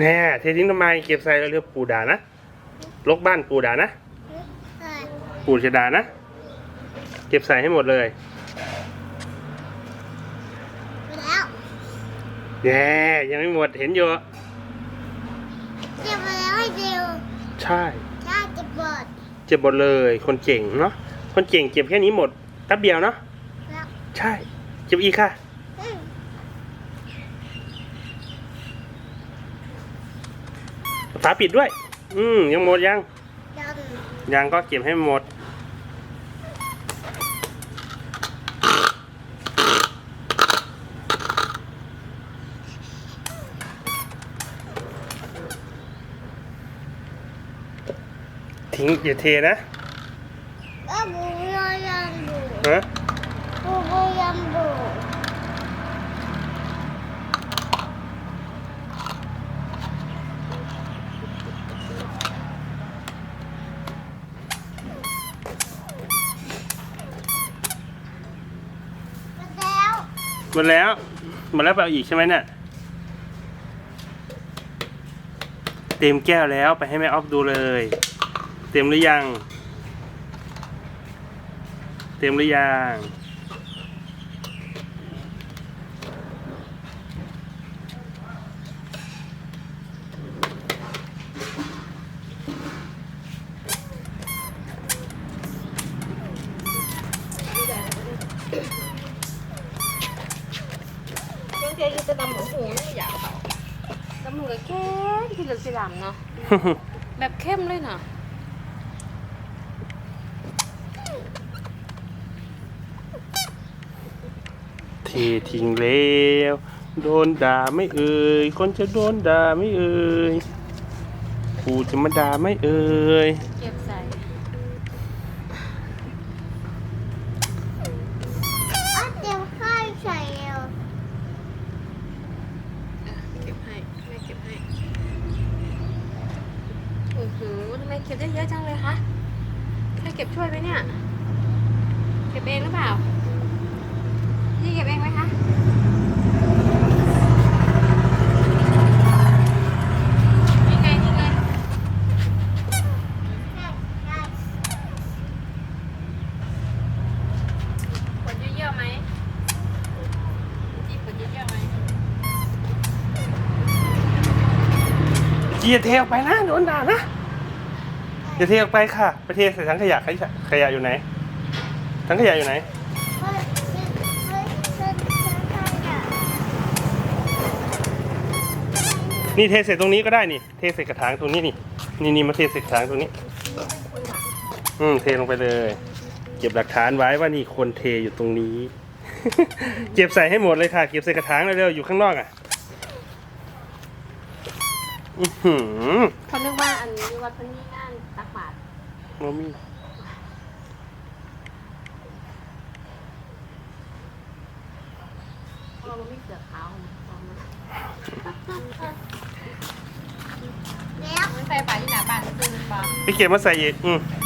แน่เททิ้งทำไมเก็บใส่แล้วเรียกปู่ด่านะลกบ้านปู่ด่านะเออปู่จะด่านะ เก็บใส่ให้หมดเลยไปแล้วแน่ยังไม่หมดเห็นอยู่เก็บมาแล้วให้เร็วใช่ถ้าเก็บบอดเจ็บหมดเลยคนเก่งเนาะคนเก่งเก็บแค่นี้หมดแป๊บเดียวเนาะแล้วใช่เก็บอีกค่ะ อืม ฝาปิดด้วย อืมยังหมดยังดันยังก็เก็บให้หมด ทิ้งอย่าเทนะก็บูยอยันบูฮะบูบูยันบูมาแล้ว หมดแล้วหมดแล้วไปเอาอีกใช่ไหมเนี่ยเต็มแก้วแล้วไปให้แม่ออฟดูเลย เต็มหรือยัง เต็มหรือยัง รื่องเทศจะดำหมูหูไม่อยากเขาดำหมูกับเข้มที่เหลือสีดำเนาะ แบบเข้มเลยเนาะเททิ้งแล้วโดนด่าไม่เอ่ยคนจะโดนด่าไม่เอ่ยกูจะมาด่าไม่เอ่ยเก็บใส่ อ้าวเตรียมข้าวใส่เร็ว เก็บให้แม่เก็บให้โอ้โหทำไม เก็บได้เยอะจังเลยคะใครเก็บช่วยไหมเนี่ย เก็บเองหรือเปล่า พี่เก็บเองไหมคะนี่ไงนี่ไงใช่ใช่ขวดเยอะๆไหมจีบขวดเยอะไหมอย่าเทออกไปนะโดนด่านะ อย่าเทออกไปค่ะ ไปเทใส่ถังขยะขยะขยะอยู่ไหนถังขยะอยู่ไหน นี่เทใส่ตรงนี้ก็ได้นี่ เทใส่กระถางตรงนี้นี่นี่นี่มาเทใส่กระถางตรงนี้ อืมเทลงไปเลย เก็บหลักฐานไว้ว่านี่คนเทอยู่ตรงนี้ เก็บใส่ให้หมดเลยค่ะ เก็บใส่กระถางเร็วๆอยู่ข้างนอกอะอือหือเขานึกว่าอันนี้วัดพระนี่งานตักบาตร มามีเพราะเราไม่เสือขาวเอามาแล้วไม่ใส่ป่าที่หนาบ้านซื้อหรือเปล่าไปเก็บมาใส่อีกอืมเ